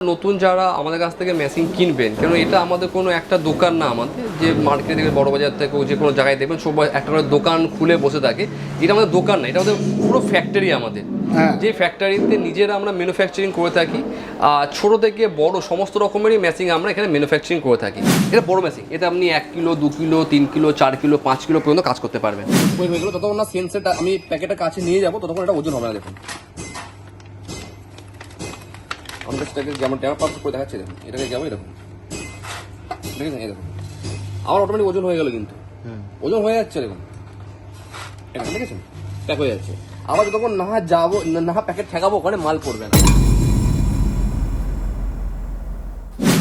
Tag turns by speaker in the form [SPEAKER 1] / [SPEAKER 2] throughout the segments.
[SPEAKER 1] নতুন যারা আমাদের কাছ থেকে মেশিন কিনবেন কেন এটা আমাদের কোনো একটা দোকান না আমাদের যে মার্কেটে থেকে বড় বাজার থেকে যে কোনো জায়গায় দেখবেন সব একটা করে দোকান খুলে বসে থাকে। এটা আমাদের দোকান না এটা আমাদের পুরো ফ্যাক্টরি আমাদের।
[SPEAKER 2] হ্যাঁ।
[SPEAKER 1] যে ফ্যাক্টরিতে নিজেরা আমরা ম্যানুফ্যাকচারিং করে থাকি আর ছোটো থেকে বড় সমস্ত রকমেরই মেশিন আমরা এখানে ম্যানুফ্যাকচারিং করে থাকি। এটা বড় মেশিন এটা আপনি এক কিলো দু কিলো তিন কিলো চার কিলো পাঁচ কিলো পর্যন্ত কাজ করতে পারবেন। ওই হয়ে গেলো ততক্ষণ না সেন্সারটা আমি প্যাকেটের কাছে নিয়ে যাব ততক্ষণ এটা ওজন হবে না দেখুন। আমরা সেটাকে যেমন ট্যামার পাস করে দেখাচ্ছে দেখুন। এটাকে যাব এরকম। দেখেছেন দেখুন। আমার অটোমেটিক ওজন হয়ে গেল কিন্তু। ওজন হয়ে যাচ্ছে দেখুন। এটা দেখেছেন? প্যাক হয়ে যাচ্ছে। আবার যতক্ষণ না যাব না- না প্যাকেট ঠেকাবো ওখানে মাল পড়বে না।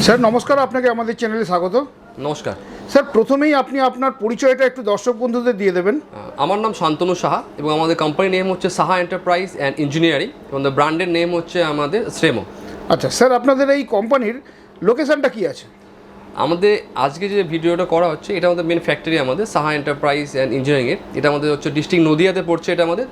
[SPEAKER 2] স্যার নমস্কার আপনাকে আমাদের চ্যানেলে স্বাগত।
[SPEAKER 1] নমস্কার।
[SPEAKER 2] স্যার প্রথমেই আপনি আপনার পরিচয়টা একটু দর্শক বন্ধুদের দিয়ে দেবেন।
[SPEAKER 1] আমার নাম শান্তনু সাহা এবং আমাদের কোম্পানির নেম হচ্ছে সাহা এন্টারপ্রাইজ অ্যান্ড ইঞ্জিনিয়ারিং এবং দ্য ব্র্যান্ডের নেম হচ্ছে আমাদের শ্রেমো।
[SPEAKER 2] আচ্ছা স্যার আপনাদের এই কোম্পানির লোকেশনটা কি আছে?
[SPEAKER 1] আমাদের আজকে যে ভিডিওটা করা হচ্ছে এটা আমাদের মেন ফ্যাক্টরি আমাদের সাহা এন্টারপ্রাইজ অ্যান্ড ইঞ্জিনিয়ারিংয়ের এটা আমাদের হচ্ছে ডিস্ট্রিক্ট নদিয়াতে পড়ছে এটা আমাদের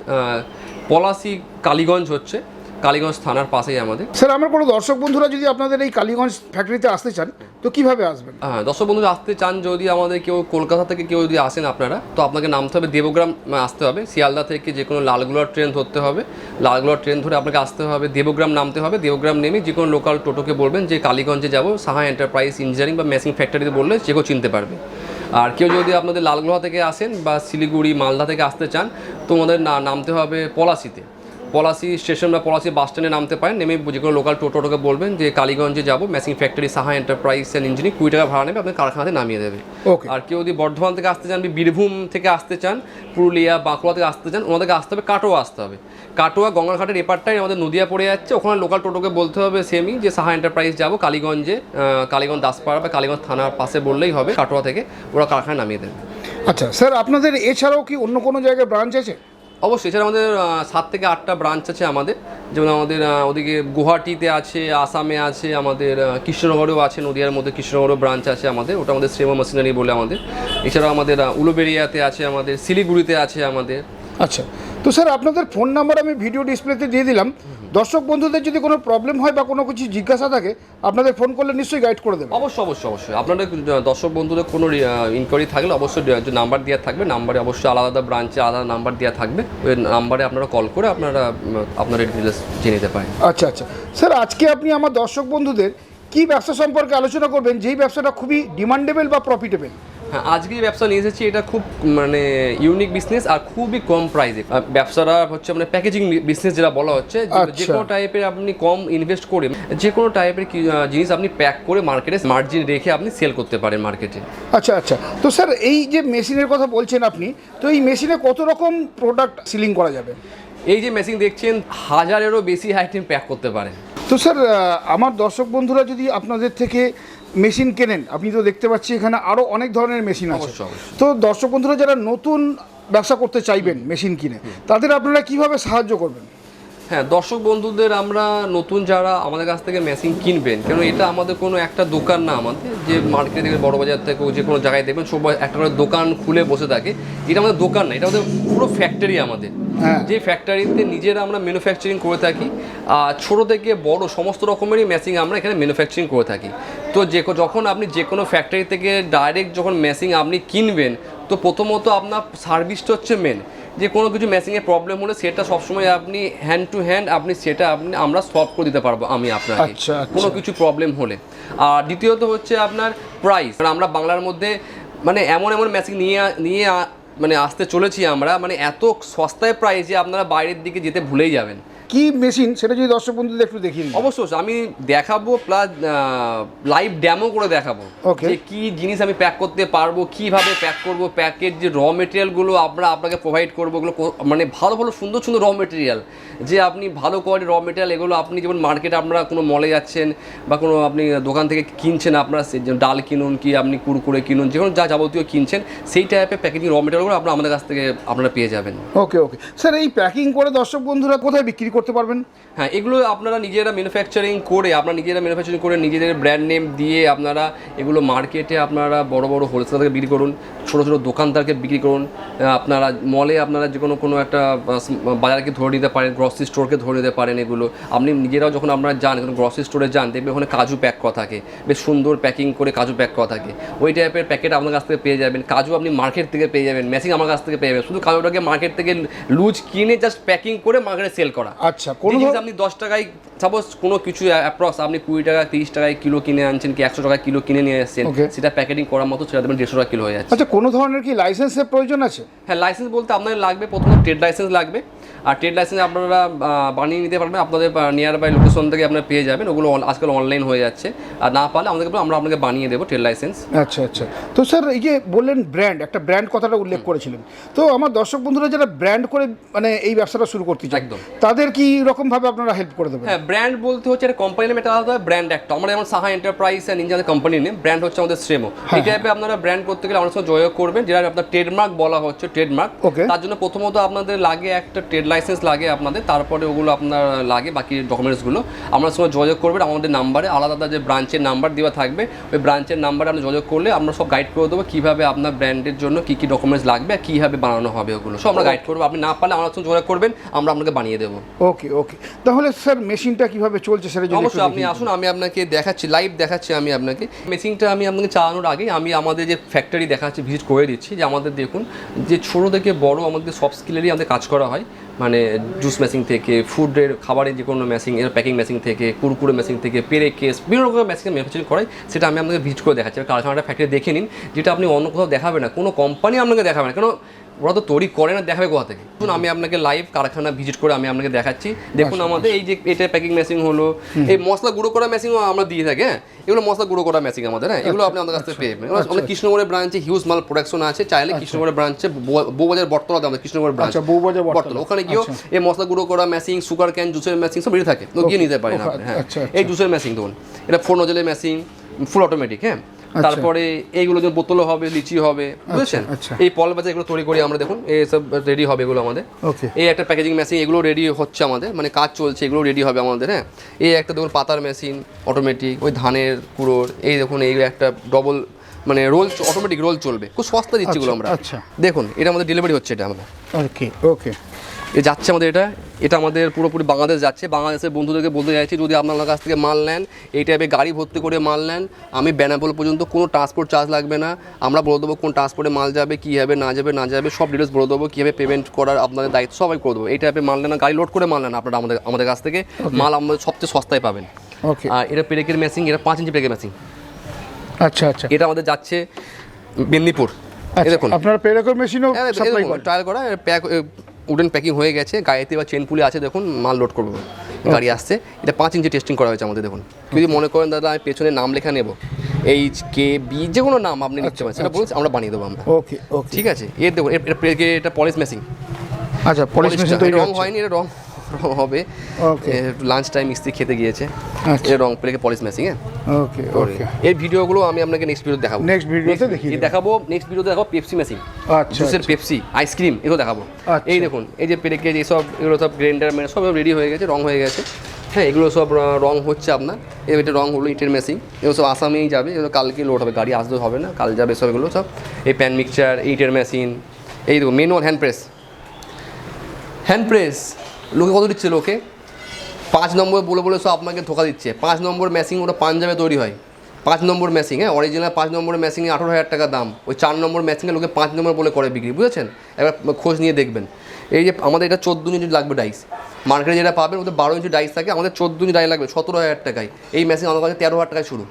[SPEAKER 1] পলাশি কালীগঞ্জ হচ্ছে কালীগঞ্জ থানার পাশেই আমাদের।
[SPEAKER 2] স্যার আমার কোনো দর্শক বন্ধুরা যদি আপনাদের এই কালীগঞ্জ ফ্যাক্টরিতে আসতে চান তো কীভাবে আসবেন?
[SPEAKER 1] হ্যাঁ দর্শক বন্ধুরা, আসতে চান যদি আমাদের কেউ, কলকাতা থেকে কেউ যদি আসেন আপনারা, তো আপনাকে নামতে হবে দেবগ্রাম আসতে হবে। শিয়ালদা থেকে যে কোনো লালগুলার ট্রেন ধরতে হবে। লালগুলার ট্রেন ধরে আপনাকে আসতে হবে, দেবগ্রাম নামতে হবে। দেবগ্রাম নেমে যে কোনো লোকাল টোটোকে বলবেন যে, কালীগঞ্জে যাব, সাহা এন্টারপ্রাইজ ইঞ্জিনিয়ারিং বা মেশিং ফ্যাক্টরিতে বললে সে কেউ চিনতে পারবে। আর কেউ যদি আপনাদের লালগোলা থেকে আসেন বা শিলিগুড়ি, মালদা থেকে আসতে চান তো আমাদের নামতে হবে পলাশিতে। পলাশি স্টেশন বা পলাশি বাস স্ট্যান্ডে নামতে পারেন নেমে যে কোনো লোকাল টোটোকে বলবেন যে কালীগঞ্জে যাব machine factory Saha enterprise and engineer কুড়ি টাকা ভাড়া নেবে আপনার কারখানাতে নামিয়ে দেবে।
[SPEAKER 2] ওকে
[SPEAKER 1] আর কেউ যদি বর্ধমান থেকে আসতে চান বীরভূম থেকে আসতে চান পুরুলিয়া বাঁকুড়া থেকে আসতে চান ওনাদেরকে আসতে হবে কাটোয়া আসতে হবে। কাটোয়া গঙ্গাঘাটের এপারটাই আমাদের নদিয়া পড়ে যাচ্ছে ওখানে লোকাল টোটোকে বলতে হবে সেমই যে সাহা এন্টারপ্রাইজ যাব কালীগঞ্জে কালীগঞ্জ দাসপাড়া বা কালীগঞ্জ থানার পাশে বললেই হবে কাটোয়া থেকে ওরা কারখানায় নামিয়ে দেবে।
[SPEAKER 2] আচ্ছা স্যার আপনাদের এছাড়াও কি অন্য কোনো জায়গায় ব্রাঞ্চ আছে?
[SPEAKER 1] অবশ্যই, এছাড়া আমাদের সাত থেকে আটটা ব্রাঞ্চ আছে আমাদের। যেমন আমাদের ওদিকে গুয়াহাটিতে আছে, আসামে আছে, আমাদের কৃষ্ণনগরেও আছে, নদিয়ার মধ্যে কৃষ্ণনগরও ব্রাঞ্চ আছে আমাদের। ওটা আমাদের শ্রেমা মেশিনারি বলে আমাদের। এছাড়াও আমাদের উলোবেরিয়াতে আছে আমাদের, শিলিগুড়িতে আছে আমাদের।
[SPEAKER 2] আচ্ছা। তো স্যার আপনাদের ফোন নাম্বার আমি ভিডিও ডিসপ্লেতে দিয়ে দিলাম। দর্শক বন্ধুদের যদি কোনো প্রবলেম হয় বা কোনো কিছু জিজ্ঞাসা থাকে আপনাদের ফোন করলে নিশ্চয়ই গাইড করে দেবেন
[SPEAKER 1] অবশ্যই অবশ্যই অবশ্যই। আপনাদের দর্শক বন্ধুদের কোনো ইনকোয়ারি থাকলে অবশ্যই যে নাম্বার দেওয়া থাকবে নাম্বারে অবশ্যই আলাদা আলাদা ব্রাঞ্চে আলাদা নাম্বার দেওয়া থাকবে। ওই নাম্বারে আপনারা কল করে আপনারা আপনার ডিটেলস জেনে নিতে পারেন।
[SPEAKER 2] আচ্ছা আচ্ছা। স্যার আজকে আপনি আমার দর্শক বন্ধুদের কি ব্যবসা সম্পর্কে আলোচনা করবেন? যেই ব্যবসাটা খুবই ডিমান্ডেবল বা প্রফিটেবল
[SPEAKER 1] হ্যাঁ আজকে যে ব্যবসা নিয়ে এসেছি এটা খুব মানে ইউনিক বিজনেস আর খুবই কম প্রাইসে ব্যবসাটা হচ্ছে মানে প্যাকেজিং বিজনেস যেটা বলা হচ্ছে যে-
[SPEAKER 2] আচ্ছা।
[SPEAKER 1] কোনো টাইপের আপনি কম ইনভেস্ট করে যে কোনো টাইপের জিনিস আপনি প্যাক করে মার্কেটে মার্জিন রেখে আপনি সেল করতে পারেন মার্কেটে
[SPEAKER 2] আচ্ছা আচ্ছা। তো স্যার এই যে মেশিনের কথা বলছেন আপনি তো এই মেশিনে কত রকম প্রোডাক্ট সিলিং করা যাবে?
[SPEAKER 1] এই যে মেশিন দেখছেন হাজারেরও বেশি আইটেম প্যাক করতে পারেন।
[SPEAKER 2] তো স্যার আমার দর্শক বন্ধুরা যদি আপনাদের থেকে মেশিন কেনেন? আপনি তো দেখতে পাচ্ছি এখানে আরও অনেক ধরনের মেশিন আছে। তো দর্শক বন্ধুরা যারা নতুন ব্যবসা করতে চাইবেন মেশিন কিনে তাদের আপনারা কীভাবে সাহায্য করবেন?
[SPEAKER 1] হ্যাঁ দর্শক বন্ধুদের আমরা নতুন যারা আমাদের কাছ থেকে মেশিন কিনবেন কেন এটা আমাদের কোনো একটা দোকান না আমাদের যে মার্কেটে থেকে বড় বাজার থেকে যে কোনো জায়গায় দেখবেন সব একটা করে দোকান খুলে বসে থাকে এটা আমাদের দোকান না এটা আমাদের পুরো ফ্যাক্টরি আমাদের।
[SPEAKER 2] হ্যাঁ।
[SPEAKER 1] যে ফ্যাক্টরিতে নিজেরা আমরা ম্যানুফ্যাকচারিং করে থাকি আর ছোটো থেকে বড় সমস্ত রকমেরই মেশিন আমরা এখানে ম্যানুফ্যাকচারিং করে থাকি। তো যে যখন আপনি যে কোনো ফ্যাক্টরি থেকে ডাইরেক্ট যখন মেশিন আপনি কিনবেন তো প্রথমত আপনার সার্ভিসটা হচ্ছে মেন যে কোনো কিছু মেশিংয়ে প্রবলেম হলে সেটা সবসময় আপনি হ্যান্ড টু হ্যান্ড আপনি সেটা আপনি আমরা সলভ করে দিতে পারব আমি আপনাকে।
[SPEAKER 2] আচ্ছা, আচ্ছা।
[SPEAKER 1] কোনো কিছু প্রবলেম হলে। আর দ্বিতীয়ত হচ্ছে আপনার প্রাইস আমরা বাংলার মধ্যে মানে এমন এমন মেশিন নিয়ে নিয়ে মানে আসতে চলেছি আমরা মানে এত সস্তায় প্রাইস যে আপনারা বাইরের দিকে যেতে ভুলেই যাবেন।
[SPEAKER 2] কি মেশিন সেটা যদি দর্শক বন্ধুদের একটু দেখিয়ে
[SPEAKER 1] অবশ্যই। আমি দেখাবো প্লাস লাইভ ড্যামো করে দেখাবো. যে কি জিনিস আমি প্যাক করতে পারব কীভাবে প্যাক করব প্যাকের যে র মেটেরিয়ালগুলো আমরা আপনাকে প্রোভাইড করব ওগুলো মানে ভালো ভালো সুন্দর সুন্দর র মেটেরিয়াল যে আপনি ভালো কোয়ালিটির র মেটেরিয়াল এগুলো আপনি যেমন মার্কেটে আপনারা কোনো মলে যাচ্ছেন বা কোনো আপনি দোকান থেকে কিনছেন আপনারা ডাল কিনুন কি আপনি কুরকুরে কিনুন যে কোনো যা যাবতীয় কিনছেন সেই টাইপের প্যাকেজিং র মেটেরিয়ালগুলো আপনারা আমাদের কাছ থেকে আপনারা পেয়ে যাবেন
[SPEAKER 2] ওকে ওকে স্যার এই প্যাকিং করে দর্শক বন্ধুরা কোথায় বিক্রি করতে পারবেন।
[SPEAKER 1] হ্যাঁ এগুলো আপনারা নিজেরা ম্যানুফ্যাকচারিং করে, আপনারা নিজেরা ম্যানুফ্যাকচারিং করে নিজেদের ব্র্যান্ড নেম দিয়ে আপনারা এগুলো মার্কেটে আপনারা বড় বড় হোলসেলারকে বিক্রি করুন, ছোটো ছোটো দোকানদারকে বিক্রি করুন আপনারা মলে আপনারা যে কোনো কোনো একটা বাজারকে ধরে নিতে পারেন গ্রসারি স্টোরকে ধরে নিতে পারেন এগুলো। আপনি নিজেরাও যখন আপনারা যান গ্রসারি স্টোরে যান, দেখবেন ওখানে কাজু প্যাক করা থাকে, বেশ সুন্দর প্যাকিং করে কাজু প্যাক করা থাকে। ওই টাইপের প্যাকেট আপনার কাছ থেকে পেয়ে যাবেন, কাজু আপনি মার্কেট থেকে পেয়ে যাবেন মেশিন আমার কাছ থেকে পেয়ে যাবেন, শুধু কাজুটাকে মার্কেট থেকে লুজ কিনে জাস্ট প্যাকিং করে মার্কেটে সেল করা।
[SPEAKER 2] আচ্ছা কোনো
[SPEAKER 1] আপনি দশ টাকায় সাপোজ কোনো কিছু অ্যাপ্রক্স আপনি কুড়ি টাকা তিরিশ টাকায় কিলো কিনে আনছেন কি একশো টাকা কিলো কিনে নিয়ে
[SPEAKER 2] আসছেন
[SPEAKER 1] সেটা প্যাকেটিং করার মতো সেটা দেবেন দেড়শো টাকা কিলো হয়ে যাচ্ছে।
[SPEAKER 2] আচ্ছা কোনো ধরনের কি লাইসেন্সের প্রয়োজন আছে?
[SPEAKER 1] হ্যাঁ লাইসেন্স বলতে আপনার লাগবে প্রথমত ট্রেড লাইসেন্স লাগবে। আর ট্রেড লাইসেন্স আপনারা বানিয়ে নিতে পারবেন। আপনাদের নিয়ার বাই লোকেশন থেকে আপনারা পেয়ে যাবেন। ওগুলো আজকাল অনলাইন হয়ে যাচ্ছে। আর না পারলে আমাদেরকে আমরা আপনাকে বানিয়ে দেবো ট্রেড লাইসেন্স
[SPEAKER 2] আচ্ছা আচ্ছা। তো স্যার এই যে বললেন ব্র্যান্ড একটা ব্র্যান্ড কথাটা উল্লেখ করেছিলেন। তো আমার দর্শক বন্ধুরা যারা ব্র্যান্ড করে মানে এই ব্যবসাটা শুরু করতে চায়
[SPEAKER 1] একদম।
[SPEAKER 2] তাদের কি রকমভাবে আপনারা হেল্প করে দেবেন?
[SPEAKER 1] হ্যাঁ ব্র্যান্ড বলতে হচ্ছে একটা কোম্পানি নেম একটা আলাদা ব্র্যান্ড একটা। আমরা যেমন Saha enterprise and engineer company name brand হচ্ছে আমাদের শ্রেমো। এই টাইপে আপনারা ব্র্যান্ড করতে গেলে আমার সঙ্গে যোগাযোগ করবেন। যেটা আপনার ট্রেডমার্ক বলা হচ্ছে ট্রেডমার্ক. তার জন্য প্রথমত আপনাদের লাগে একটা ট্রেড লাইসেন্স লাগে আপনাদের তারপরে ওগুলো আপনার লাগে বাকি ডকুমেন্টসগুলো আপনার সঙ্গে যোগাযোগ করবেন আমাদের নাম্বারে আলাদা আলাদা যে ব্রাঞ্চের নাম্বার দেওয়া থাকবে ওই ব্রাঞ্চের নাম্বারে আপনি যোগাযোগ করলে আমরা সব গাইড করে দেবো কীভাবে আপনার ব্র্যান্ডের জন্য কী কী ডকুমেন্টস লাগবে আর কীভাবে বানানো হবে ওগুলো। সব আমরা গাইড করব আপনি না পারলে আমার সঙ্গে যোগাযোগ করবেন আমরা আপনাকে বানিয়ে দেবো।
[SPEAKER 2] ওকে ওকে তাহলে স্যার মেশিনটা কীভাবে চলছে সেটা
[SPEAKER 1] অবশ্যই আপনি আসুন আমি আপনাকে দেখাচ্ছি লাইভ দেখাচ্ছি আমি আপনাকে। মেশিনটা আমি আপনাকে চালানোর আগে আমি আমাদের যে ফ্যাক্টরি দেখাচ্ছি ভিজিট করে দিচ্ছি যে আমাদের দেখুন যে ছোটো থেকে বড় আমাদের সব স্কিলেরই আমাদের কাজ করা হয়। মানে জুস মেশিন থেকে ফুডের খাবারের যে কোনো মেশিন এর প্যাকিং মেশিন থেকে, কুরকুরে মেশিন থেকে, পেরে কেস বিভিন্ন রকমের মেশিন ম্যানুফ্যাকচারিং করাই, সেটা আমি আপনাকে ভিজিট করে দেখাচ্ছি। কারখানাটা ফ্যাক্টরি দেখে নিন, যেটা আপনি অন্য কোথাও দেখাবে না, কোনো কোম্পানি আপনাকে দেখাবে না। কেন? ওরা তো তৈরি করে না দেখাবে কোথা থেকে? শুনুন আমি আপনাকে লাইভ কারখানা ভিজিট করে আমি আপনাকে দেখাচ্ছি। দেখুন আমাদের এই যে এটা প্যাকিং মেশিন হলো এই মশলা গুঁড়ো করা মেশিনও আমরা দিয়ে থাকি হ্যাঁ? এগুলো মশলা গুঁড়ো করা মেশিন আমাদের হ্যাঁ? এগুলো আপনি আমাদের কাছ থেকে পেয়ে আমাদের কৃষ্ণনগরের ব্রাঞ্চে হিউজ মাল প্রোডাকশন আছে চাইলে কৃষ্ণনগরের ব্রাঞ্চে বউবাজার বটতলাতে আমাদের কৃষ্ণনগর ব্রাঞ্চ
[SPEAKER 2] আচ্ছা, বউবাজার বটতলা।
[SPEAKER 1] বটতলা। ওখানে গিয়েও এই মশলা গুঁড়ো করা মেশিন সুগার ক্যান জুসের মেশিন সব থাকে। তো গিয়ে নিতে পারেন আপনি হ্যাঁ।
[SPEAKER 2] আচ্ছা,
[SPEAKER 1] এই জুসের মেশিন ধরুন এটা ফোর নজলের মেশিন ফুল অটোমেটিক হ্যাঁ?
[SPEAKER 2] আচ্ছা।
[SPEAKER 1] তারপরে এইগুলো যে বোতলও হবে লিচি হবে বুঝেছেন?
[SPEAKER 2] আচ্ছা।
[SPEAKER 1] এই পল বাজার এগুলো তৈরি করি আমরা দেখুন এই সব রেডি হবে এগুলো আমাদের।
[SPEAKER 2] ওকে।
[SPEAKER 1] এই একটা প্যাকেজিং মেশিন এগুলো রেডি হচ্ছে আমাদের মানে কাজ চলছে এগুলো রেডি হবে আমাদের হ্যাঁ? এই একটা দেখুন পাতার মেশিন অটোমেটিক ওই ধানের কুড়োর এই দেখুন এই একটা ডবল মানে রোল অটোমেটিক রোল চলবে। খুব সস্তা দিচ্ছি এগুলো আমরা।
[SPEAKER 2] আচ্ছা।
[SPEAKER 1] দেখুন এটা আমাদের ডেলিভারি হচ্ছে এটা আমরা
[SPEAKER 2] ওকে ওকে।
[SPEAKER 1] এ যাচ্ছে আমাদের এটা এটা আমাদের পুরোপুরি বাংলাদেশ যাচ্ছে। বাংলাদেশের বন্ধুদেরকে বলতে চাইছি যদি আপনার কাছ থেকে মাল নেন এই টাইপের গাড়ি ভর্তি করে মাল নেন আমি বেনাপোল পর্যন্ত কোনো ট্রান্সপোর্ট চার্জ লাগবে না। আমরা বলে দেবো কোন ট্রান্সপোর্টে মাল যাবে কী হবে না যাবে না যাবে সব ডিটেলস বলে দেবো কীভাবে পেমেন্ট করার আপনাদের দায়িত্ব সবাই করে দেবো। এই টাইপের মাল নেন গাড়ি লোড করে মাল নেন আপনারা আমাদের আমাদের কাছ থেকে। মাল আমাদের সবচেয়ে সস্তায় পাবেন।
[SPEAKER 2] ওকে।
[SPEAKER 1] আর এটা পেরেকের মেশিন এটা পাঁচ ইঞ্চি পেরেকের মেশিন
[SPEAKER 2] আচ্ছা আচ্ছা।
[SPEAKER 1] এটা আমাদের যাচ্ছে মেদিনীপুর।
[SPEAKER 2] আচ্ছা
[SPEAKER 1] দেখুন।
[SPEAKER 2] আপনারা পেরেকর মেশিনও সাপ্লাই
[SPEAKER 1] ট্রায়াল করা। প্যাক উডেন প্যাকিং হয়ে গেছে গাড়িতে বা চেন পুলি আছে দেখুন মাল লোড করব। গাড়ি আসছে এটা পাঁচ ইঞ্চি টেস্টিং করা হয়েছে আমাদের দেখুন। যদি মনে করেন দাদা আমি পেছনে নাম লেখা নেব। এইচ কে বি যে কোনো নাম আপনি নিতে পারেন সেটা বলছি আমরা বানিয়ে দেবো আমরা।
[SPEAKER 2] ওকে ওকে।
[SPEAKER 1] ঠিক আছে? এর দেখুন এটা পলিশ মেশিং
[SPEAKER 2] আচ্ছা পলিশ মেশিন
[SPEAKER 1] রং হয়নি এটা রং রং হবে। লাঞ্চ টাইম মিস্ত্রি খেতে গিয়েছে।
[SPEAKER 2] আচ্ছা।
[SPEAKER 1] এটা রং পেরেকে পলিশ মেশিং হ্যাঁ?
[SPEAKER 2] ওকে ওকে
[SPEAKER 1] এই ভিডিওগুলো আমি আপনাকে নেক্সট ভিডিও দেখাবো।
[SPEAKER 2] Next ভিডিওতে দেখিয়ে
[SPEAKER 1] দেখাবো নেক্সট ভিডিওতে দেখাবো পেপসি মেশিন
[SPEAKER 2] আচ্ছা
[SPEAKER 1] জুসের পেপসি আইসক্রিম এগুলো দেখাবো।
[SPEAKER 2] আচ্ছা।
[SPEAKER 1] এই দেখুন এই যে পেরেকে যে সব এগুলো সব গ্রাইন্ডার মানে সব রেডি হয়ে গেছে রং হয়ে গেছে। হ্যাঁ এগুলো সব রং হচ্ছে আপনার। এটা রং হলো ইটের মেশিন এগুলো সব আসামেই যাবে এগুলো কালকে লোড হবে গাড়ি আসতে হবে না কাল যাবে সব এগুলো সব। এই প্যান মিক্সচার ইটের মেশিন এই দেখুন manual hand press hand press লোকে কত দিচ্ছে লোকে? পাঁচ নম্বর বলে বলে সব আপনাকে ধোকা দিচ্ছে। পাঁচ নম্বর মেশিন ওটা পাঞ্জাবে তৈরি হয়। পাঁচ নম্বর মেশিন হ্যাঁ? অরিজিনাল পাঁচ নম্বরের মেশিনে আঠারো হাজার টাকা দাম। ওই চার নম্বর মেশিনে লোকে পাঁচ নম্বর বলে করে বিক্রি বুঝেছেন? এবার খোঁজ নিয়ে দেখবেন। এই যে আমাদের এটা চোদ্দ ইঞ্চি লাগবে ডাইস মার্কেটে যেটা পাবেন ওদের বারো ইঞ্চি ডাইস থাকে আমাদের চোদ্দ ইঞ্চি ডাই লাগবে সতেরো হাজার টাকায়। এই মেশিন আমাদের কাছে তেরো হাজার টাকায় শুরু।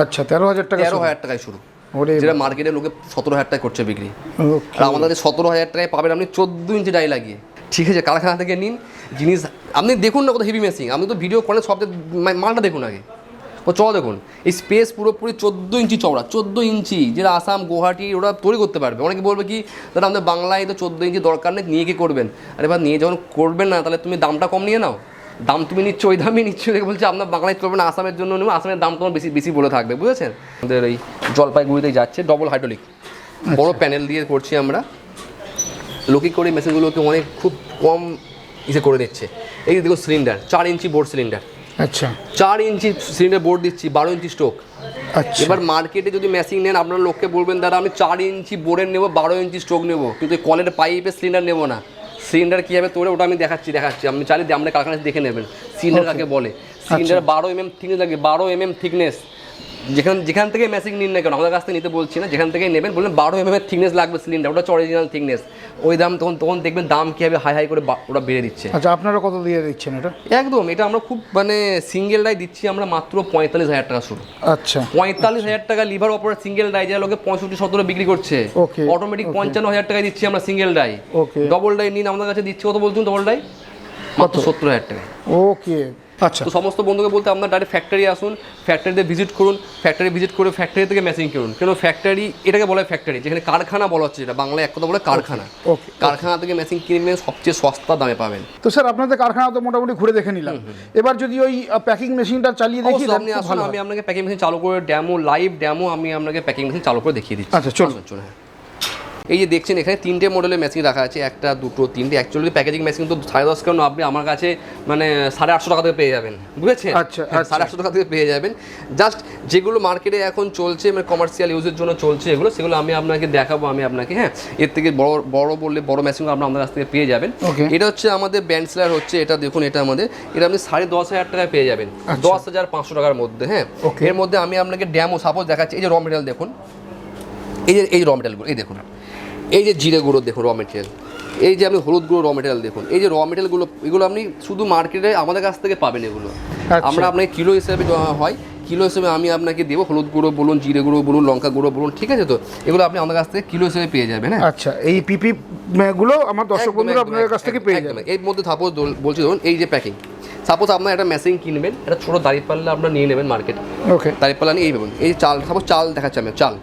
[SPEAKER 2] আচ্ছা তেরো হাজার টাকা
[SPEAKER 1] তেরো হাজার টাকায় শুরু। যেটা মার্কেটে লোকে সতেরো হাজার টাকায় করছে বিক্রি। আর আমাদের সতেরো হাজার টাকায় পাবেন আপনি চোদ্দ ইঞ্চি ডাই লাগিয়ে। ঠিক আছে কারখানা থেকে নিন জিনিস আপনি দেখুন না কত হেভি মেশিন আপনি তো ভিডিও করেন সব মালটা দেখুন আগে। ও চ দেখুন। এই স্পেস পুরোপুরি চোদ্দ ইঞ্চি চওড়া চোদ্দ ইঞ্চি যেটা আসাম গুয়াহাটি ওরা তৈরি করতে পারবে। অনেকে বলবে কি দাদা আমাদের বাংলায় তো চোদ্দ ইঞ্চি দরকার নেই নিয়ে কি করবেন? আরে এবার নিয়ে যখন করবেন না তাহলে তুমি দামটা কম নিয়ে নাও। দাম তুমি নিচ্ছ ওই দামই নিচ্ছ দেখে বলছে আপনার বাংলায় চলবে না আসামের জন্য নেব। আসামের দাম তোমার বেশি বেশি বলে থাকবে বুঝেছেন? আমাদের এই জলপাইগুড়িতে যাচ্ছে ডবল হাইড্রোলিক বড় প্যানেল দিয়ে করছি আমরা। লোকে করে মেশিনগুলোকে অনেক খুব কম ইসে করে দিচ্ছে। এই যে দেখুন সিলিন্ডার চার ইঞ্চি বোর্ড সিলিন্ডার
[SPEAKER 2] আচ্ছা।
[SPEAKER 1] চার ইঞ্চি সিলিন্ডার বোর্ড দিচ্ছি বারো ইঞ্চি স্টোক
[SPEAKER 2] আচ্ছা।
[SPEAKER 1] এবার মার্কেটে যদি মেশিন নেন আপনার লোককে বলবেন দাদা আমি চার ইঞ্চি বোর্ডের নেব বারো ইঞ্চি স্টোক নেব। কিন্তু কলের পাইপের সিলিন্ডার নেব না। সিলিন্ডার কীভাবে তোলে ওটা আমি দেখাচ্ছি দেখাচ্ছি। আপনি চাইলে আমরা কারখানায় দেখে নেবেন। সিলিন্ডার কাকে বলে? সিলিন্ডার বারো এম এম থিকনেস লাগে বারো এম এম থিকনেস যেখান যেখান থেকে মেশিন নিন না কেন আমাদের কাছ থেকে নিতে বলছি না যেখান থেকে নেবেন বললেন বারো এম এর থিকনেস লাগবে সিলিন্ডার ওটা হচ্ছে অরিজিনাল থিকনেস ওই দাম তখন তখন দেখবেন দাম কীভাবে হাই হাই করে ওরা বেড়ে দিচ্ছে।
[SPEAKER 2] আচ্ছা আপনারা কত দিয়ে দিচ্ছেন এটা?
[SPEAKER 1] একদম এটা আমরা খুব মানে সিঙ্গেল ডাই দিচ্ছি আমরা মাত্র পঁয়তাল্লিশ হাজার টাকা শুরু
[SPEAKER 2] আচ্ছা।
[SPEAKER 1] পঁয়তাল্লিশ হাজার টাকা লিভার অপারেট সিঙ্গেল ডাই যা লোকে পঁয়ষট্টি সতেরো বিক্রি করছে।
[SPEAKER 2] Okay,
[SPEAKER 1] অটোমেটিক পঞ্চান্ন হাজার টাকায় দিচ্ছি আমরা single die
[SPEAKER 2] Okay.
[SPEAKER 1] Double die নিন আমাদের কাছে দিচ্ছি কত বলছেন ডবল ডাই মাত্র সত্তর হাজার টাকা
[SPEAKER 2] ওকে আচ্ছা।
[SPEAKER 1] তো সমস্ত বন্ধুকে বলতে আপনার ডাইরেক্ট ফ্যাক্টরি আসুন ফ্যাক্টরিতে ভিজিট করুন ফ্যাক্টরি ভিজিট করে ফ্যাক্টরি থেকে মেশিন কিনুন। কেন ফ্যাক্টরি এটাকে বলা হয় ফ্যাক্টরি যেখানে কারখানা বলা হচ্ছে যেটা বাংলায় এক কথা বলে কারখানা।
[SPEAKER 2] ওকে
[SPEAKER 1] কারখানা থেকে মেশিন কিনবেন সবচেয়ে সস্তা দামে পাবেন।
[SPEAKER 2] তো স্যার আপনাদের কারখানা তো মোটামুটি ঘুরে দেখে নিলাম। এবার যদি ওই প্যাকিং মেশিনটা চালিয়ে দেখি
[SPEAKER 1] আপনি আসুন আমি আপনাকে প্যাকিং মেশিন চালু করে ড্যামো লাইভ ড্যামো আমি আপনাকে প্যাকিং মেশিন চালু করে দেখিয়ে দিচ্ছি।
[SPEAKER 2] আচ্ছা, চলুন।
[SPEAKER 1] চলুন হ্যাঁ। এই যে দেখছেন এখানে তিনটে মডেলের মেশিন রাখা আছে একটা দুটো তিনটে অ্যাকচুয়ালি প্যাকেজিং মেশিন তো সাড়ে দশ কেন আপনি আমার কাছে মানে সাড়ে আটশো টাকা থেকে পেয়ে যাবেন বুঝেছেন
[SPEAKER 2] আচ্ছা,
[SPEAKER 1] হ্যাঁ,
[SPEAKER 2] আচ্ছা।
[SPEAKER 1] সাড়ে আটশো টাকা থেকে পেয়ে যাবেন জাস্ট যেগুলো মার্কেটে এখন চলছে মানে কমার্শিয়াল ইউজের জন্য চলছে এগুলো সেগুলো আমি আপনাকে দেখাবো আমি আপনাকে হ্যাঁ এর থেকে বড় বড় বললে বড় মেশিনগুলো আপনার আমাদের কাছ থেকে পেয়ে যাবেন. এটা হচ্ছে আমাদের ব্যান্ডসলার হচ্ছে এটা দেখুন এটা আমাদের এটা আপনি সাড়ে দশ হাজার টাকায় পেয়ে যাবেন
[SPEAKER 2] আচ্ছা।
[SPEAKER 1] দশ হাজার পাঁচশো টাকার মধ্যে হ্যাঁ. এর মধ্যে আমি আপনাকে ড্যামো সাপোজ দেখাচ্ছি এই যে র মেটেরিয়াল দেখুন এই যে এই র মেটেরিয়ালগুলো এই দেখুন এই যে জিরে গুঁড়ো দেখুন র মেটেরিয়াল এই যে আপনি হলুদ গুঁড়ো র মেটেরিয়াল দেখুন। এই যে র মেটেরিয়ালগুলো এগুলো আপনি শুধু মার্কেটে আমাদের কাছ থেকে পাবেন এগুলো।
[SPEAKER 2] আচ্ছা।
[SPEAKER 1] আমরা আপনাকে কিলো হিসেবে হয়। কিলো হিসেবে আমি আপনাকে দেবো হলুদ গুঁড়ো বলুন জিরে গুঁড়ো বলুন লঙ্কা গুঁড়ো বলুন ঠিক আছে তো? এগুলো আপনি আমাদের কাছ থেকে কিলো হিসেবে পেয়ে যাবেন হ্যাঁ?
[SPEAKER 2] আচ্ছা এই পিপি গুলো আমার দর্শক বন্ধুরা আপনাদের কাছ থেকে পেয়ে
[SPEAKER 1] একদম,
[SPEAKER 2] যাবে।
[SPEAKER 1] এর মধ্যে সাপোজ বলছি ধরুন এই যে প্যাকিং সাপোজ আপনার একটা মেশিন কিনবেন এটা ছোটো দাঁড়িয়ে পারলে আপনার নিয়ে নেবেন মার্কেটে
[SPEAKER 2] ওকে
[SPEAKER 1] দাঁড়িপাল্লা নিয়ে এই ভাবুন এই চাল সাপোজ চাল দেখাচ্ছে আমি চাল।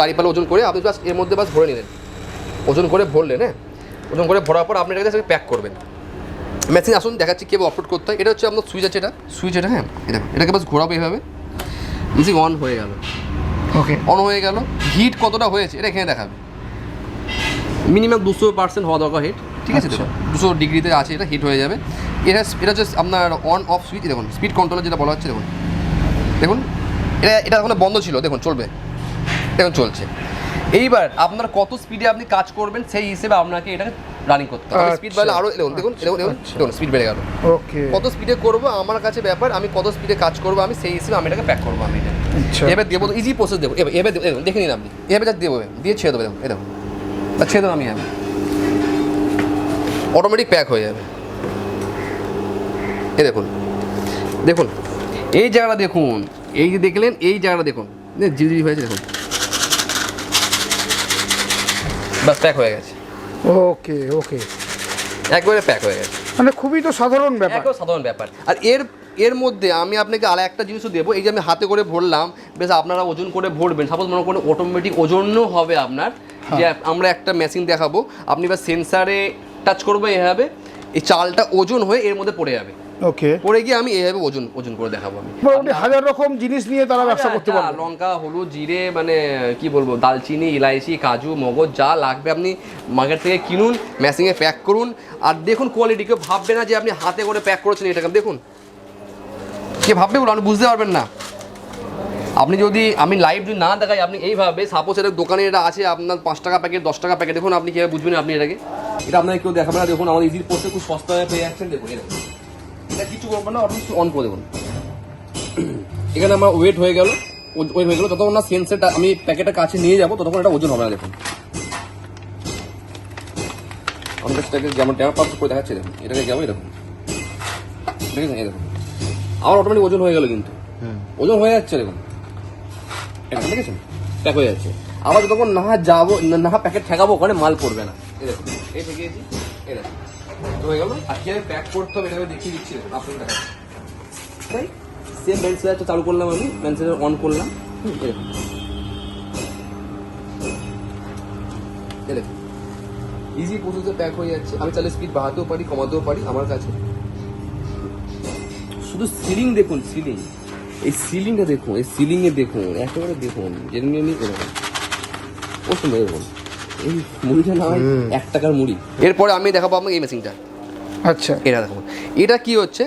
[SPEAKER 1] দাঁড়িপাল্লা ওজন করে আপনি বাসের মধ্যে বাস ভরে নিলেন ওজন করে ভরলেন হ্যাঁ? ওজন করে ভরার পর আপনি এটাকে সেটাকে প্যাক করবেন। মেশিন আসুন দেখাচ্ছি কীভাবে অপলোড করতে হয়। এটা হচ্ছে আপনার সুইচ আছে এটা। সুইচ এটা হ্যাঁ? এটা এটাকে বাস ঘোরাবো এইভাবে। মেশিন অন হয়ে গেল।
[SPEAKER 2] ওকে
[SPEAKER 1] অন হয়ে গেল। হিট কতটা হয়েছে এটা এখানে দেখাবে। মিনিমাম দুশো পার্সেন্ট হওয়া দরকার হিট ঠিক আছে?
[SPEAKER 2] আচ্ছা।
[SPEAKER 1] দুশো ডিগ্রিতে আছে এটা হিট হয়ে যাবে। এটা এটা হচ্ছে আপনার অন অফ সুইচ দেখুন স্পিড কন্ট্রোলার যেটা বলা হচ্ছে দেখুন। দেখুন এটা এটা ওখানে বন্ধ ছিল দেখুন চলবে। দেখুন চলছে। এইবার আপনার কত স্পিডে আপনি কাজ করবেন সেই হিসেবে আপনাকে এটা রানিং করতে হবে। স্পিড
[SPEAKER 2] আচ্ছা।
[SPEAKER 1] বাড়লে আরও দেখুন দেখুন
[SPEAKER 2] আচ্ছা।
[SPEAKER 1] দেখুন স্পিড বেড়ে গেল।
[SPEAKER 2] ওকে
[SPEAKER 1] কত স্পিডে করব আমার কাছে ব্যাপার আমি কত স্পিডে কাজ করব আমি সেই হিসেবে আমি এটাকে প্যাক করব আমি এটা।
[SPEAKER 2] আচ্ছা।
[SPEAKER 1] এবার দেবো ইজি প্রসেস দেবো। এবার এবার দেবো, দেখুন, দেখে নিন আপনি। এবার যা দেবো দিয়ে ছেড়ে দেবো দেখুন তা ছেড়ে দেবো আমি আমি অটোমেটিক প্যাক হয়ে যাবে। এই দেখুন দেখুন। এই জায়গাটা দেখুন এই যে দেখলেন এই জায়গাটা দেখুন। জিজি হয়েছে দেখুন। বাস প্যাক হয়ে গেছে।
[SPEAKER 2] ওকে ওকে
[SPEAKER 1] একবারে প্যাক হয়ে গেছে।
[SPEAKER 2] মানে খুবই তো সাধারণ ব্যাপার।
[SPEAKER 1] একদম সাধারণ ব্যাপার। আর এর এর মধ্যে আমি আপনাকে আর একটা জিনিসও দেবো এই যে আমি হাতে করে ভরলাম বেশ আপনারা ওজন করে ভরবেন সাপোজ মনে করেন অটোমেটিক ওজনও হবে আপনার যে আমরা একটা মেশিন দেখাবো আপনি বা সেন্সারে টাচ করব এভাবে এই চালটা ওজন হয়ে এর মধ্যে পড়ে যাবে।
[SPEAKER 2] ওকে।
[SPEAKER 1] পড়ে গিয়ে আমি এইভাবে ওজন ওজন করে দেখাবো আমি।
[SPEAKER 2] মোটামুটি হাজার রকম জিনিস নিয়ে তারা ব্যবসা করতে
[SPEAKER 1] যা,
[SPEAKER 2] পারবে।
[SPEAKER 1] লঙ্কা হলুদ জিরে মানে কি বলব দালচিনি ইলাইচি কাজু মগজ যা লাগবে আপনি মার্কেট থেকে কিনুন মেশিনে প্যাক করুন। আর দেখুন কোয়ালিটি কেউ ভাববে না যে আপনি হাতে করে প্যাক করেছেন এটাকে। দেখুন কে ভাববে বলো আপনি বুঝতে পারবেন না। আপনি যদি আমি লাইভ যদি না দেখাই আপনি এইভাবে সাপোজ এটা দোকানে এটা আছে আপনার পাঁচ টাকা প্যাকেট দশ টাকা প্যাকেট দেখুন আপনি কীভাবে বুঝবেন আপনি এটাকে। এটা আপনাকে কেউ দেখাবে না। দেখুন আমাদের ইজির পোস্টে খুব সস্তায় পেয়ে যাচ্ছেন দেখুন এটা এটা কিছু করবেন না অটো অন করে দেখুন এখানে আমার ওয়েট হয়ে গেল ওয়েট হয়ে গেল। ততক্ষণ না সেন্সেরটা আমি প্যাকেটের কাছে নিয়ে যাব ততক্ষণ এটা ওজন হবে না দেখুন। আমি সেটাকে যেমন ট্যাপ পাপ করে দেখাচ্ছি দেখুন। এটাকে যাব এরকম দেখেছেন? এই দেখুন। আমার অটোমেটিক ওজন হয়ে গেল কিন্তু। ওজন হয়ে যাচ্ছে দেখুন। এটা দেখেছেন? প্যাক হয়ে যাচ্ছে। আবার যতক্ষণ না যাব না- প্যাকেট ঠেকাবো ওখানে মাল পড়বে না। এই দেখুন। এই ঠেকিয়েছি। এই দেখুন। হয়ে গেল। আর কীভাবে প্যাক করতে হবে এটা দেখিয়ে দিচ্ছি আপনার দেখাচ্ছি তাই? সেম ব্যান্ড চালু করলাম আমি ব্যান্ড অন করলাম। ইজি প্রসেসে প্যাক হয়ে যাচ্ছে। আমি চাইলে স্পিড বাড়াতেও পারি কমাতেও পারি আমার কাছে। শুধু সিলিং দেখুন সিলিং এই সিলিংটা দেখুন এই সিলিংয়ে দেখুন একেবারে দেখুন যেমনি এমনি এরকম। ও সুন্দর দেখুন। এই মুড়িটা না হয় এক টাকার মুড়ি। এরপরে আমি দেখাবো আপনাকে এই মেশিনটা
[SPEAKER 2] আচ্ছা।
[SPEAKER 1] এটা দেখুন। এটা কি হচ্ছে?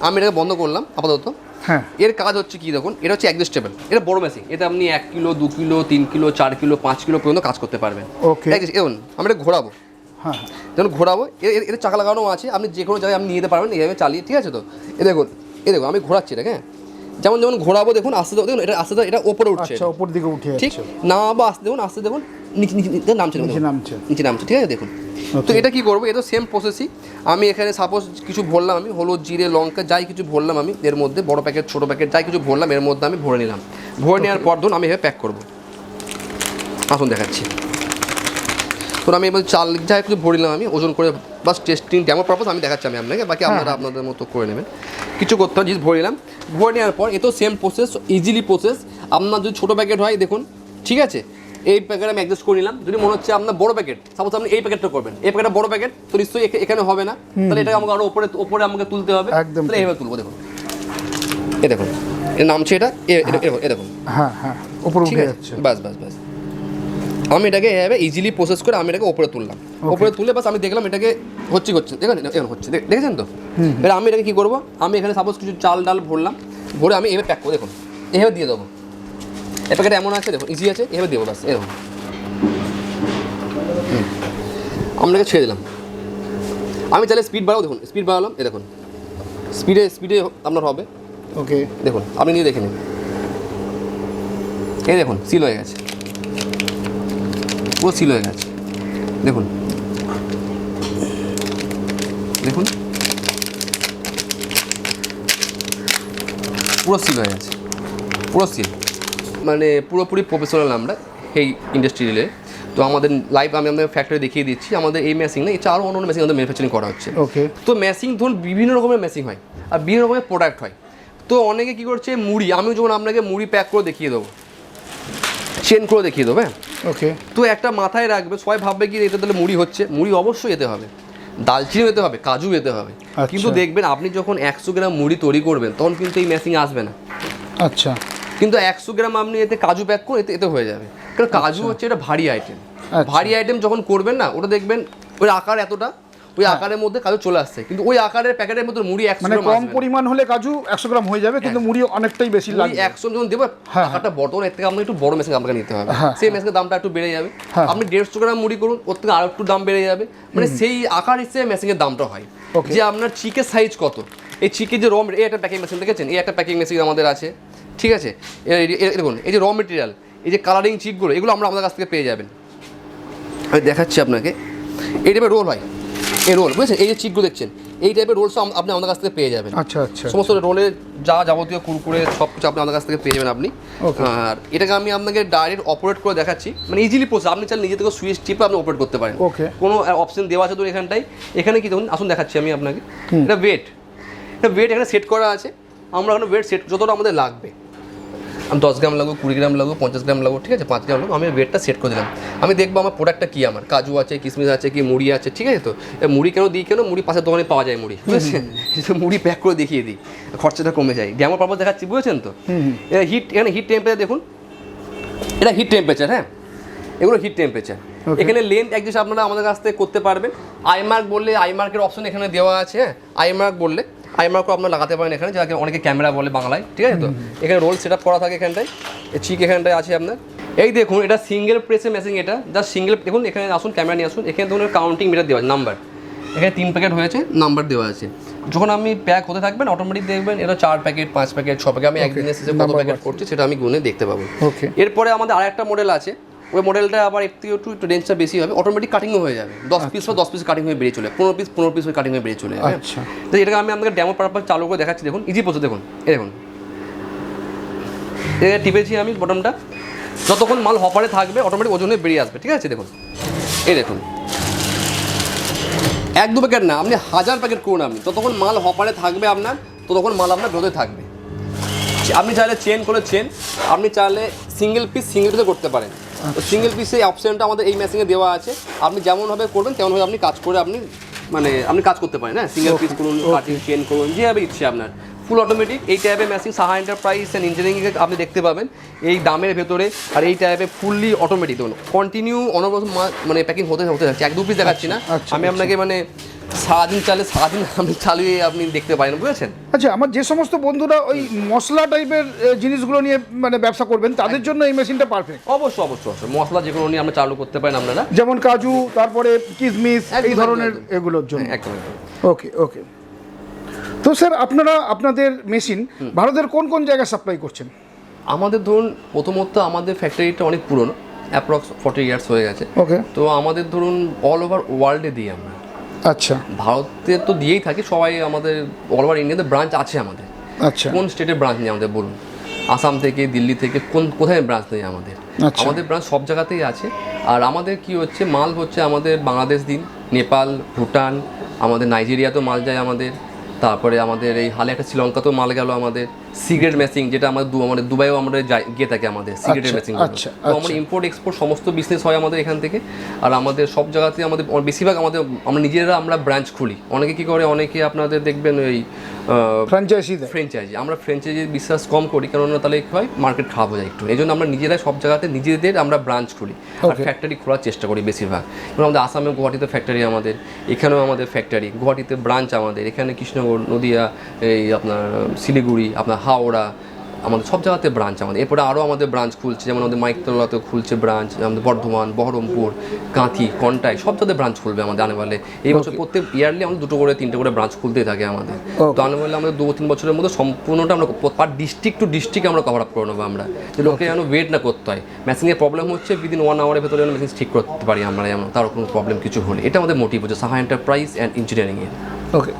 [SPEAKER 1] আমি এটাকে বন্ধ করলাম আপাতত।
[SPEAKER 2] হ্যাঁ।
[SPEAKER 1] এর কাজ হচ্ছে কি দেখুন? এটা হচ্ছে অ্যাডজাস্টেবল এটা বড় মেশিন এতে আপনি এক কিলো দু কিলো তিন কিলো চার কিলো পাঁচ কিলো পর্যন্ত কাজ করতে পারবেন. Adjust- দেখুন আমি এটা ঘোরাবো।
[SPEAKER 2] হ্যাঁ হ্যাঁ।
[SPEAKER 1] যখন ঘোরাবো। এটা চাকা লাগানো আছে। আপনি যে কোনো জায়গায় আপনি নিয়ে যেতে পারবেন এইভাবে চালিয়ে ঠিক আছে তো? এ দেখুন এ দেখুন আমি ঘোরাচ্ছি এটা হ্যাঁ? যেমন যেমন ঘোরাবো দেখুন আস্তে দেখুন এটা আস্তে এটা ওপরে উঠছে।
[SPEAKER 2] আচ্ছা উপর দিকে উঠে
[SPEAKER 1] ঠিক? নামাবো আস্তে দেখুন আস্তে দেখুন নিচে নিচে নিচে নামছে
[SPEAKER 2] নিচে নামছে।
[SPEAKER 1] নিচে নামছে ঠিক আছে? দেখুন। তো এটা কি করব? এটা সেম প্রসেসই আমি এখানে সাপোজ কিছু ভরলাম আমি হলুদ জিরে লঙ্কা যাই কিছু ভরলাম আমি এর মধ্যে বড় প্যাকেট ছোটো প্যাকেট যাই কিছু ভরলাম এর মধ্যে আমি ভরে নিলাম। ভরে নেওয়ার পর ধরুন আমি এভাবে প্যাক করব। আসুন দেখাচ্ছি। তো আমি এবার চাল যাই কিছু ভরিলাম আমি ওজন করে বাস টেস্টিং ডেমো পারপাস আমি দেখাচ্ছি আমি আপনাকে বাকি আপনারা আপনাদের মতো করে নেবেন। কিছু করতে হবে জিনিস ভরে নিলাম। ভরে নেওয়ার পর এ তো সেম প্রসেস ইজিলি প্রসেস আপনার যদি ছোটো প্যাকেট হয় দেখুন ঠিক আছে? এই প্যাকেট আমি অ্যাডজাস্ট করে নিলাম। যদি মনে হচ্ছে আপনার বড় প্যাকেট সাপোজ আপনি এই প্যাকেটটা করবেন। এই প্যাকেটটা বড় প্যাকেট তো নিশ্চয়ই এখানে হবে না। তাহলে এটা আমাকে আরও উপরে উপরে আমাকে তুলতে হবে।
[SPEAKER 2] একদম
[SPEAKER 1] তাহলে এইভাবে তুলবো দেখুন। এ দেখুন এর নাম নামছে এটা এ- দেখুন।
[SPEAKER 2] হ্যাঁ হ্যাঁ উপর
[SPEAKER 1] ঠিক
[SPEAKER 2] উঠে যাচ্ছে।
[SPEAKER 1] বাস বাস বাস। আমি এটাকে এভাবে ইজিলি প্রসেস করে আমি এটাকে ওপরে তুললাম। ওপরে তুলে বাস আমি দেখলাম এটাকে হচ্ছে হচ্ছে দেখেন এরকম হচ্ছে। দেখ- দেখেছেন তো? এবার আমি এটাকে কী করব? আমি এখানে সাপোজ কিছু চাল ডাল ভরলাম ভরে আমি এভাবে প্যাক করে দেখুন এভাবে দিয়ে দেবো। এ প্যাকেট এমন আছে দেখুন ইজি আছে এভাবে দেবো বাস এরকম। আপনাকে ছেড়ে দিলাম। আমি চাইলে স্পিড বাড়াও দেখুন স্পিড বাড়ালাম এ দেখুন। স্পিডে স্পিডে আপনার হবে।
[SPEAKER 2] ওকে
[SPEAKER 1] দেখুন আপনি নিয়ে দেখে নিন। এই দেখুন সিল হয়ে গেছে। পুরো সিল হয়ে গেছে। দেখুন। দেখুন। পুরো সিল হয়ে গেছে। পুরো সিল মানে পুরোপুরি প্রফেশনাল আমরা এই ইন্ডাস্ট্রি রিলে তো আমাদের লাইভ আমি আমাদের ফ্যাক্টরি দেখিয়ে দিচ্ছি। আমাদের এই মেশিন না এছাড়া আরও অন্য মেশিন আমাদের ম্যানুফ্যাকচারিং করা হচ্ছে।
[SPEAKER 2] ওকে
[SPEAKER 1] তো মেশিন ধরুন বিভিন্ন রকমের মেশিন হয়। আর বিভিন্ন রকমের প্রোডাক্ট হয়। তো অনেকে কী করছে? মুড়ি। আমি যখন আপনাকে মুড়ি প্যাক করে দেখিয়ে দেবো। চেন করে দেখিয়ে দেবো হ্যাঁ?
[SPEAKER 2] ওকে
[SPEAKER 1] তো একটা মাথায় রাখবে সবাই ভাববে কি এটা তাহলে মুড়ি হচ্ছে। মুড়ি অবশ্যই এতে হবে। দালচিনি এতে হবে কাজু এতে হবে।
[SPEAKER 2] আচ্ছা।
[SPEAKER 1] কিন্তু দেখবেন আপনি যখন একশো গ্রাম মুড়ি তৈরি করবেন তখন কিন্তু এই মেশিং আসবে না।
[SPEAKER 2] আচ্ছা।
[SPEAKER 1] কিন্তু একশো গ্রাম আপনি এতে কাজু প্যাক করে এতে এতে হয়ে যাবে। কারণ কাজু হচ্ছে এটা ভারী আইটেম
[SPEAKER 2] আচ্ছা।
[SPEAKER 1] ভারী আইটেম যখন করবেন না ওটা দেখবেন ওই আকার এতটা ওই আকারের মধ্যে কাজু চলে আসছে। কিন্তু ওই আকারের প্যাকেটের মধ্যে মুড়ি একশো
[SPEAKER 2] মানে কম পরিমাণ হলে কাজু একশো গ্রাম হয়ে যাবে কিন্তু মুড়ি অনেকটাই বেশি লাগবে।
[SPEAKER 1] একশো যখন দেবো
[SPEAKER 2] হ্যাঁ।
[SPEAKER 1] আকারটা বর্তমান এর থেকে আপনাকে একটু বড় মেশিন আপনাকে নিতে হবে।
[SPEAKER 2] হ্যাঁ,
[SPEAKER 1] সেই মেশিনের দামটা একটু বেড়ে যাবে।
[SPEAKER 2] হ্যাঁ।
[SPEAKER 1] আপনি দেড়শো গ্রাম মুড়ি করুন ওর থেকে আরও একটু দাম বেড়ে যাবে। মানে সেই আকার হিসেবে মেশিনের দামটা হয়। যে আপনার চিকের সাইজ কত? এই চিকের যে র এই একটা প্যাকিং মেশিন দেখেছেন? এই একটা প্যাকিং মেশিন আমাদের আছে। ঠিক আছে? দেখুন এই যে র মেটেরিয়াল এই যে কালারিং চিকগুলো এগুলো আমরা আমাদের কাছ থেকে পেয়ে যাবেন। আমি দেখাচ্ছি আপনাকে। এই টাইপের রোল হয়। এই রোল বুঝেছেন? এই যে চিকগুলো দেখছেন এই টাইপের রোলস আপনি আমাদের কাছ থেকে পেয়ে যাবেন।
[SPEAKER 2] আচ্ছা আচ্ছা
[SPEAKER 1] সমস্ত রোলের যা যাবতীয় কুরকুরে সব কিছু আপনি আমাদের কাছ থেকে পেয়ে যাবেন আপনি। আর এটাকে আমি আপনাকে ডাইরেক্ট অপারেট করে দেখাচ্ছি। মানে ইজিলি প্রসেস আপনি চাইলে নিজে থেকে সুইচ টিপে আপনি অপারেট করতে পারেন।
[SPEAKER 2] Okay.
[SPEAKER 1] কোনো অপশন দেওয়া আছে তো এখানটাই এখানে কি দেখুন আসুন দেখাচ্ছি আমি আপনাকে। এটা ওয়েট এটা ওয়েট এখানে সেট করা আছে। আমরা এখানে ওয়েট সেট যতটা আমাদের লাগবে। দশ গ্রাম লাগবো কুড়ি গ্রাম লাগবো পঞ্চাশ গ্রাম লাগবো ঠিক আছে? পাঁচ গ্রাম লাগবো আমি ওয়েটটা সেট করে দিলাম। আমি দেখব আমার প্রোডাক্টটা কী আমার। কাজু আছে কিশমিশ আছে কি মুড়ি আছে ঠিক আছে তো? মুড়ি কেন দিই কেন? মুড়ি পাশের দোকানে পাওয়া যায় মুড়ি বুঝেছেন? মুড়ি প্যাক করে দেখিয়ে দিই খরচাটা কমে যায়। ড্যামো পারপাস দেখাচ্ছি বুঝেছেন তো? হিট এখানে হিট টেম্পারেচার দেখুন। এটা হিট টেম্পারেচার হ্যাঁ? এগুলো হিট টেম্পারেচার এখানে লেন্থ অ্যাডজাস্ট আপনারা আমাদের কাছ থেকে করতে পারবেন। আই মার্ক বললে আই মার্কের অপশন এখানে দেওয়া আছে হ্যাঁ? আই মার্ক বললে আই মার্কও আপনারা লাগাতে পারেন এখানে যাকে অনেকে ক্যামেরা বলে বাংলায় ঠিক আছে তো? এখানে রোল সেট আপ করা থাকে এখানটায় চিক এখানটায় আছে আপনার। এই দেখুন এটা সিঙ্গেল প্রেসে মেশিন এটা জাস্ট সিঙ্গেল দেখুন এখানে আসুন ক্যামেরা নিয়ে আসুন এখানে ধরুন কাউন্টিং মিটার দেওয়া আছে নাম্বার এখানে তিন প্যাকেট হয়েছে নাম্বার দেওয়া আছে। যখন আমি প্যাক হতে থাকবেন অটোমেটিক দেখবেন এটা চার প্যাকেট পাঁচ প্যাকেট ছ প্যাকেট আমি একদিনের শেষে কত প্যাকেট করছি সেটা আমি গুনে দেখতে পাবো।
[SPEAKER 2] ওকে
[SPEAKER 1] এরপরে আমাদের আরেকটা মডেল আছে ওই মডেলটা আবার একটু একটু একটু রেঞ্জটা বেশি হবে অটোমেটিক কাটিংও হয়ে যাবে। দশ পিস বা দশ পিস কাটিং হয়ে বেরিয়ে চলে পনেরো পিস পনেরো পিস হয়ে কাটিং হয়ে বেরিয়ে চলে যাবে।
[SPEAKER 2] আচ্ছা।
[SPEAKER 1] তো এটাকে আমি আপনাকে ডেমো পারপাস চালু করে দেখাচ্ছি দেখুন ইজি প্রসেস দেখুন এই দেখুন। এটা টিপেছি আমি বটমটা যতক্ষণ মাল হপারে থাকবে অটোমেটিক ওজনে বেরিয়ে আসবে ঠিক আছে দেখুন। এই দেখুন। এক দু প্যাকেট না আপনি হাজার প্যাকেট করুন আপনি। যতক্ষণ মাল হপারে থাকবে আপনার ততক্ষণ মাল আপনার বেরোতে থাকবে। আপনি চাইলে চেন করে চেন আপনি চাইলে সিঙ্গেল পিস সিঙ্গেল পিসে করতে পারেন। তো সিঙ্গেল পিসে অপশনটা আমাদের এই মেশিনে দেওয়া আছে। আপনি যেমনভাবে করবেন তেমনভাবে আপনি কাজ করে আপনি মানে আপনি কাজ করতে পারেন হ্যাঁ? সিঙ্গেল পিস করুন কাটিং চেন করুন যেভাবে ইচ্ছে আপনার। ফুল অটোমেটিক এই টাইপের machine Saha enterprise and engineering আপনি দেখতে পাবেন। এই দামের ভেতরে আর এই টাইপের ফুললি অটোমেটিক দেখুন। কন্টিনিউ অনবরত মানে প্যাকিং হতে হতে থাকছে এক দু পিস দেখাচ্ছি না।
[SPEAKER 2] আচ্ছা,
[SPEAKER 1] আমি আপনাকে মানে সারাদিন চালে সারাদিন আপনি চালিয়ে আপনি দেখতে পারেন বুঝেছেন?
[SPEAKER 2] আচ্ছা আমার যে সমস্ত বন্ধুরা ওই মশলা টাইপের জিনিসগুলো নিয়ে মানে ব্যবসা করবেন তাদের জন্য এই মেশিনটা পারফেক্ট
[SPEAKER 1] অবশ্যই অবশ্যই অবশ্যই। মশলা যেগুলো নিয়ে আমরা চালু করতে পারেন আপনারা।
[SPEAKER 2] যেমন কাজু তারপরে কিসমিস এই ধরনের এগুলোর জন্য।
[SPEAKER 1] একদম
[SPEAKER 2] ওকে ওকে তো স্যার আপনারা আপনাদের মেশিন ভারতের কোন কোন জায়গায় সাপ্লাই করছেন?
[SPEAKER 1] আমাদের ধরুন প্রথমত আমাদের ফ্যাক্টরিটা অনেক পুরনো অ্যাপ্রক্স ফর্টি ইয়ার্স হয়ে গেছে।
[SPEAKER 2] ওকে
[SPEAKER 1] তো আমাদের ধরুন অল ওভার ওয়ার্ল্ডে দিই আমরা।
[SPEAKER 2] আচ্ছা।
[SPEAKER 1] ভারতে তো দিয়েই থাকি সবাই আমাদের অল ওভার ইন্ডিয়াতে ব্রাঞ্চ আছে আমাদের।
[SPEAKER 2] আচ্ছা।
[SPEAKER 1] কোন স্টেটে ব্রাঞ্চ নেই আমাদের বলুন। আসাম থেকে দিল্লি থেকে কোন কোথায় ব্রাঞ্চ নেই আমাদের?
[SPEAKER 2] আচ্ছা।
[SPEAKER 1] আমাদের ব্রাঞ্চ সব জায়গাতেই আছে। আর আমাদের কি হচ্ছে মাল হচ্ছে আমাদের বাংলাদেশ দিন নেপাল ভুটান আমাদের নাইজেরিয়াতেও মাল যায় আমাদের। তারপরে আমাদের এই হালে একটা শ্রীলঙ্কাতেও মাল গেল আমাদের। সিগারেট মেশিং যেটা আমাদের দু- আমাদের দুবাইও আমরা যাই গিয়ে থাকি আমাদের সিগারেট
[SPEAKER 2] আচ্ছা,
[SPEAKER 1] মেশিং
[SPEAKER 2] আচ্ছা,
[SPEAKER 1] তো আমরা ইম্পোর্ট এক্সপোর্ট সমস্ত বিজনেস হয় আমাদের এখান থেকে। আর আমাদের সব জায়গাতে আমাদের বেশিরভাগ আমাদের আমরা নিজেরা আমরা ব্রাঞ্চ খুলি। অনেকে কি করে অনেকে আপনাদের দেখবেন ওই
[SPEAKER 2] ফ্র্যাঞ্চাইজি
[SPEAKER 1] ফ্র্যাঞ্চাইজি আমরা ফ্র্যাঞ্চাইজি বিশ্বাস কম করি কারণ তাহলে কি হয় মার্কেট খারাপ হয়ে যায় একটু। এই জন্য আমরা নিজেরাই সব জায়গাতে নিজেদের আমরা ব্রাঞ্চ খুলি। আর ফ্যাক্টরি খোলার চেষ্টা করি বেশিরভাগ। যেমন আমাদের আসামে গুয়াহাটিতে ফ্যাক্টরি আমাদের এখানেও আমাদের ফ্যাক্টরি গুয়াহাটিতে ব্রাঞ্চ আমাদের। এখানে কৃষ্ণনগর নদিয়া এই আপনার শিলিগুড়ি আপনার হাওড়া আমাদের সব জায়গাতে ব্রাঞ্চ আমাদের। এরপরে আরও আমাদের ব্রাঞ্চ খুলছে যেমন আমাদের মাইকতলাতেও খুলছে ব্রাঞ্চ আমাদের বর্ধমান বহরমপুর কাঁথি কন্টাই সব জায়গায় ব্রাঞ্চ খুলবে আমাদের আনেবালে। এই বছর প্রত্যেক ইয়ারলি আমাদের দুটো করে তিনটে করে ব্রাঞ্চ খুলতেই থাকে আমাদের. তো আনেবালে আমাদের দু তিন বছরের মধ্যে সম্পূর্ণটা আমরা পার ডিস্ট্রিক্ট টু ডিস্ট্রিক্ট আমরা কভার আপ করে নেব আমরা। যে লোকে যেন ওয়েট না করতে হয়। মেশিনের প্রবলেম হচ্ছে উইদিন ওয়ান আওয়ারের ভেতরে যেন মেশিন ঠিক করতে পারি আমরা যেমন তার কোনো প্রবলেম কিছু হলে। এটা আমাদের মোটিভ হচ্ছে সাহা এন্টারপ্রাইজ অ্যান্ড ইঞ্জিনিয়ারিংয়ের
[SPEAKER 2] ওকে